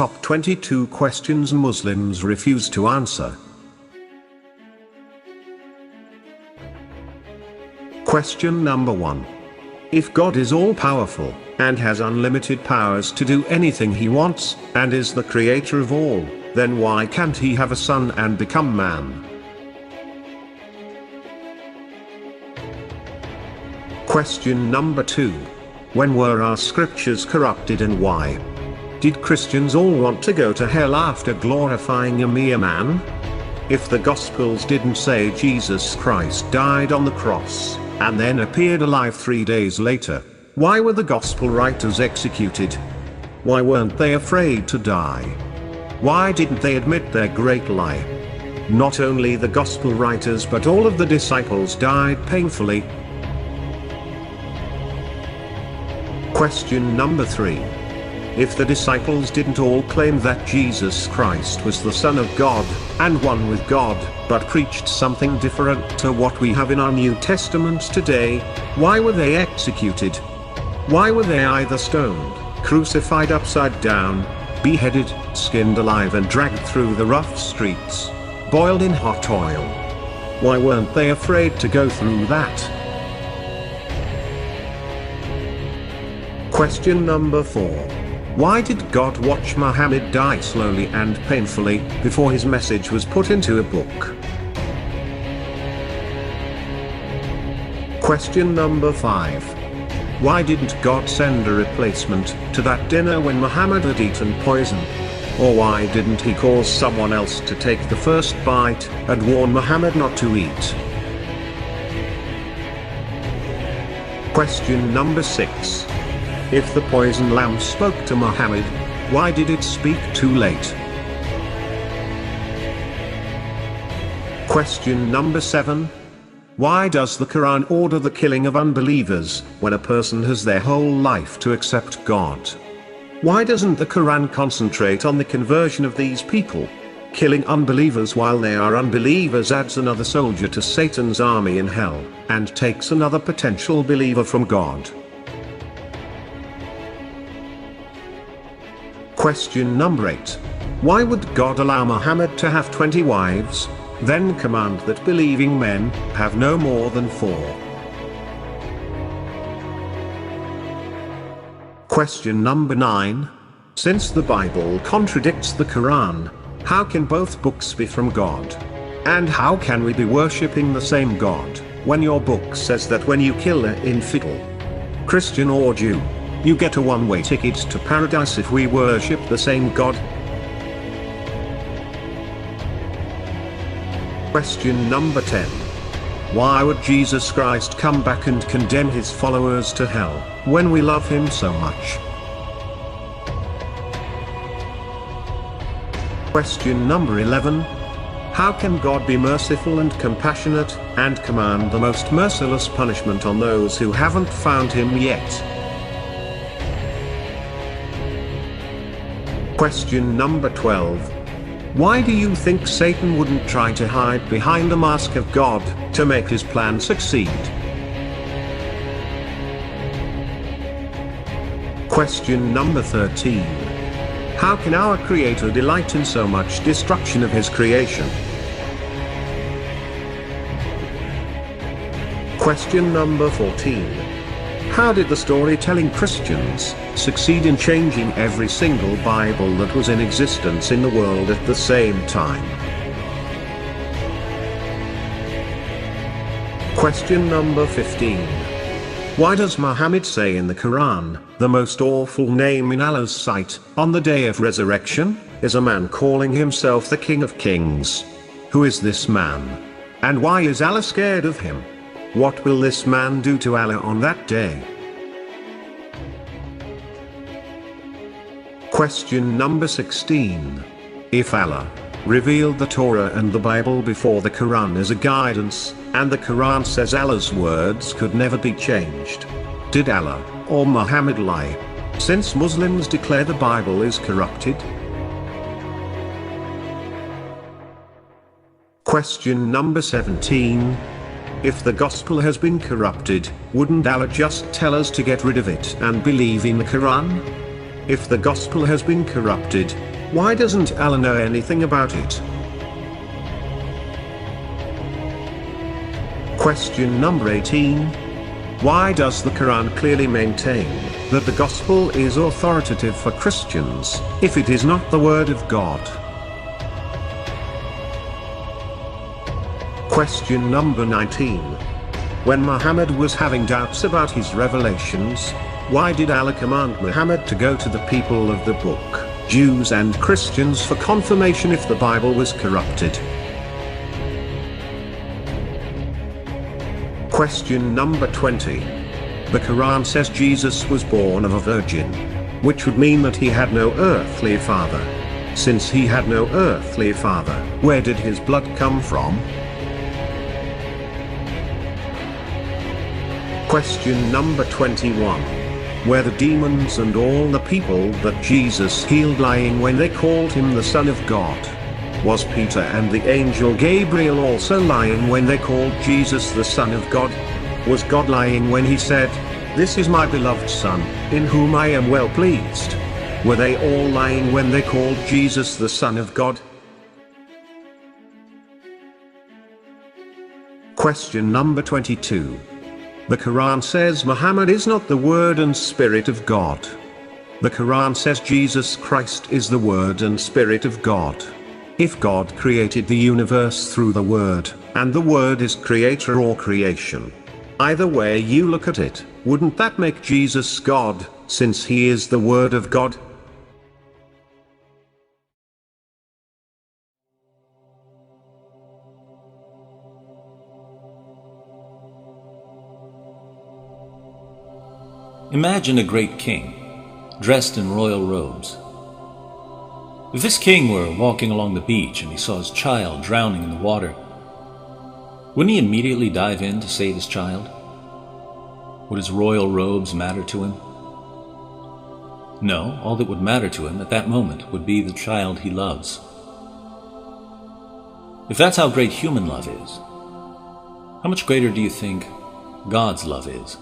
Top 22 questions Muslims refuse to answer. Question number 1. If God is all powerful, and has unlimited powers to do anything he wants, and is the creator of all, then why can't he have a son and become man? Question number 2. When were our scriptures corrupted and why? Did Christians all want to go to hell after glorifying a mere man? If the Gospels didn't say Jesus Christ died on the cross, and then appeared alive three days later, why were the Gospel writers executed? Why weren't they afraid to die? Why didn't they admit their great lie? Not only the Gospel writers but all of the disciples died painfully, Question number 3. If the disciples didn't all claim that Jesus Christ was the Son of God, and one with God, but preached something different to what we have in our New Testament today, why were they executed? Why were they either stoned, crucified upside down, beheaded, skinned alive and dragged through the rough streets, boiled in hot oil? Why weren't they afraid to go through that? Question number 4. Why did God watch Muhammad die slowly and painfully, before his message was put into a book? Question number 5. Why didn't God send a replacement to that dinner when Muhammad had eaten poison? Or why didn't he cause someone else to take the first bite, and warn Muhammad not to eat? Question number 6. If the poison lamp spoke to Muhammad, why did it speak too late? Question number 7. Why does the Quran order the killing of unbelievers, when a person has their whole life to accept God? Why doesn't the Quran concentrate on the conversion of these people? Killing unbelievers while they are unbelievers adds another soldier to Satan's army in hell, and takes another potential believer from God. Question number 8. Why would God allow Muhammad to have 20 wives, then command that believing men have no more than four? Question number 9. Since the Bible contradicts the Quran, how can both books be from God? And how can we be worshipping the same God, when your book says that when you kill an infidel, Christian or Jew, you get a one-way ticket to paradise if we worship the same God. Question number 10. Why would Jesus Christ come back and condemn his followers to hell, when we love him so much? Question number 11. How can God be merciful and compassionate, and command the most merciless punishment on those who haven't found him yet? Question number 12. Why do you think Satan wouldn't try to hide behind the mask of God, to make his plan succeed? Question number 13. How can our Creator delight in so much destruction of his creation? Question number 14. How did the storytelling Christians succeed in changing every single Bible that was in existence in the world at the same time? Question number 15. Why does Muhammad say in the Quran, the most awful name in Allah's sight, on the day of resurrection, is a man calling himself the King of Kings? Who is this man? And why is Allah scared of him? What will this man do to Allah on that day? Question number 16. If Allah revealed the Torah and the Bible before the Quran as a guidance, and the Quran says Allah's words could never be changed, did Allah or Muhammad lie? Since Muslims declare the Bible is corrupted? Question number 17. If the gospel has been corrupted, wouldn't Allah just tell us to get rid of it and believe in the Quran? If the gospel has been corrupted, why doesn't Allah know anything about it? Question number 18. Why does the Quran clearly maintain that the gospel is authoritative for Christians, if it is not the word of God? Question number 19. When Muhammad was having doubts about his revelations, why did Allah command Muhammad to go to the people of the book, Jews and Christians for confirmation if the Bible was corrupted? Question number 20. The Quran says Jesus was born of a virgin. Which would mean that he had no earthly father. Since he had no earthly father, where did his blood come from? Question number 21. Were the demons and all the people that Jesus healed lying when they called him the Son of God? Was Peter and the angel Gabriel also lying when they called Jesus the Son of God? Was God lying when he said, This is my beloved Son, in whom I am well pleased? Were they all lying when they called Jesus the Son of God? Question number 22. The Quran says Muhammad is not the Word and Spirit of God. The Quran says Jesus Christ is the Word and Spirit of God. If God created the universe through the Word, and the Word is creator or creation, either way you look at it, wouldn't that make Jesus God, since he is the Word of God? Imagine a great king, dressed in royal robes. If this king were walking along the beach and he saw his child drowning in the water, wouldn't he immediately dive in to save his child? Would his royal robes matter to him? No, all that would matter to him at that moment would be the child he loves. If that's how great human love is, how much greater do you think God's love is?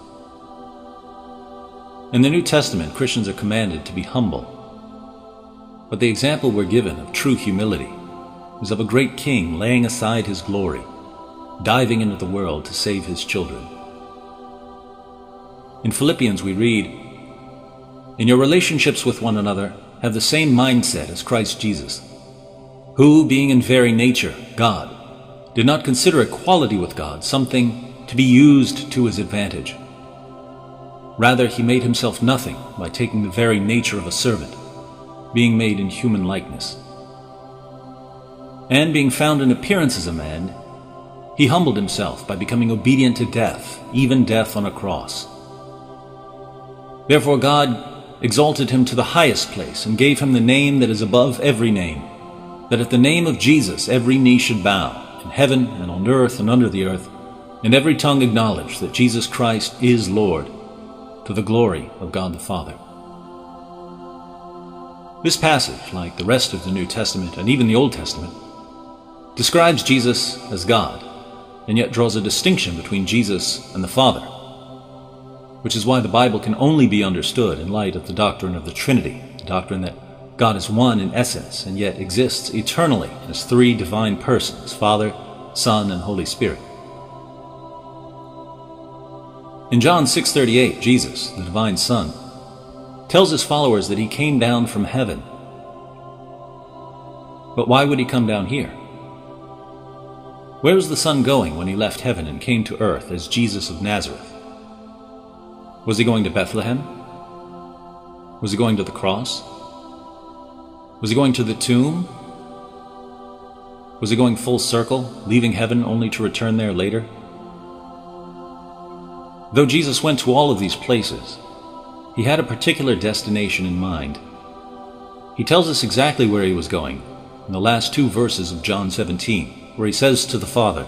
In the New Testament, Christians are commanded to be humble. But the example we're given of true humility is of a great king laying aside his glory, diving into the world to save his children. In Philippians, we read, In your relationships with one another, have the same mindset as Christ Jesus, who, being in very nature God, did not consider equality with God something to be used to his advantage. Rather, he made himself nothing by taking the very nature of a servant, being made in human likeness. And being found in appearance as a man, he humbled himself by becoming obedient to death, even death on a cross. Therefore, God exalted him to the highest place and gave him the name that is above every name, that at the name of Jesus every knee should bow, in heaven and on earth and under the earth, and every tongue acknowledge that Jesus Christ is Lord to the glory of God the Father. This passage, like the rest of the New Testament and even the Old Testament, describes Jesus as God, and yet draws a distinction between Jesus and the Father, which is why the Bible can only be understood in light of the doctrine of the Trinity, the doctrine that God is one in essence and yet exists eternally as three divine persons Father, Son, and Holy Spirit. In John 6:38, Jesus, the divine Son, tells his followers that he came down from heaven. But why would he come down here? Where was the Son going when he left heaven and came to earth as Jesus of Nazareth? Was he going to Bethlehem? Was he going to the cross? Was he going to the tomb? Was he going full circle, leaving heaven only to return there later? Though Jesus went to all of these places, he had a particular destination in mind. He tells us exactly where he was going in the last two verses of John 17, where he says to the Father,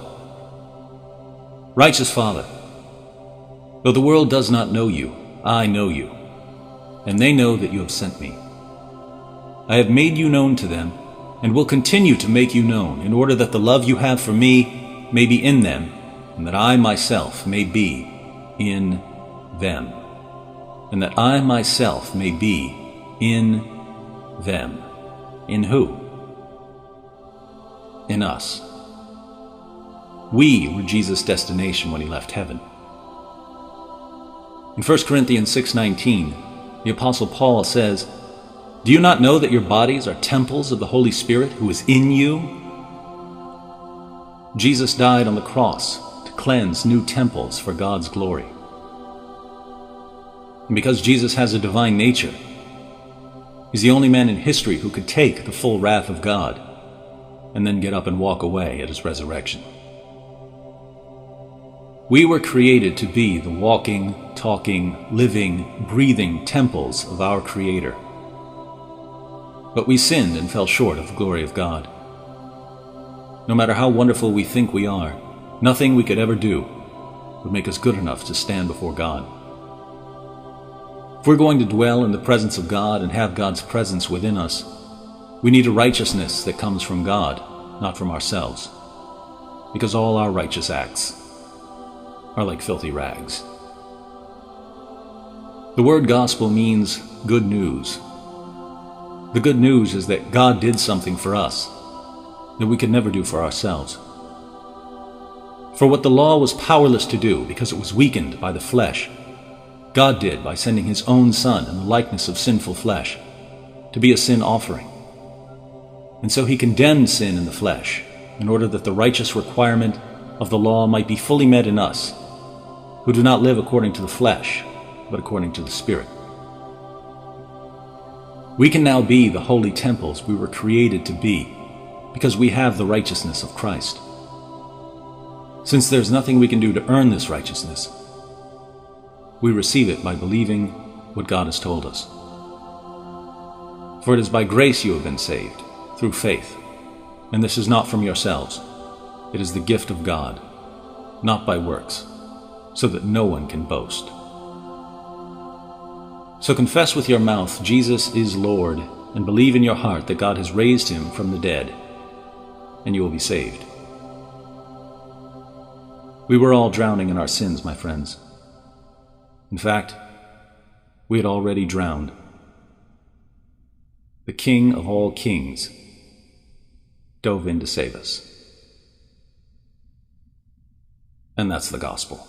Righteous Father, though the world does not know you, I know you, and they know that you have sent me. I have made you known to them, and will continue to make you known, in order that the love you have for me may be in them, and that I myself may be in them, and that I myself may be in them. In who? In us. We were Jesus' destination when he left heaven. In 1 Corinthians 6:19, the apostle Paul says, "Do you not know that your bodies are temples of the Holy Spirit who is in you?" Jesus died on the cross cleanse new temples for God's glory. Because Jesus has a divine nature, he's the only man in history who could take the full wrath of God and then get up and walk away at his resurrection. We were created to be the walking, talking, living, breathing temples of our Creator. But we sinned and fell short of the glory of God. No matter how wonderful we think we are, nothing we could ever do would make us good enough to stand before God. If we're going to dwell in the presence of God and have God's presence within us, we need a righteousness that comes from God, not from ourselves. Because all our righteous acts are like filthy rags. The word gospel means good news. The good news is that God did something for us that we could never do for ourselves. For what the law was powerless to do because it was weakened by the flesh, God did by sending his own Son in the likeness of sinful flesh to be a sin offering. And so he condemned sin in the flesh in order that the righteous requirement of the law might be fully met in us who do not live according to the flesh, but according to the Spirit. We can now be the holy temples we were created to be because we have the righteousness of Christ. Since there's nothing we can do to earn this righteousness, we receive it by believing what God has told us. For it is by grace you have been saved, through faith, and this is not from yourselves. It is the gift of God, not by works so that no one can boast. So confess with your mouth Jesus is Lord, and believe in your heart that God has raised him from the dead, and you will be saved. We were all drowning in our sins, my friends. In fact, we had already drowned. The King of all kings dove in to save us. And that's the gospel.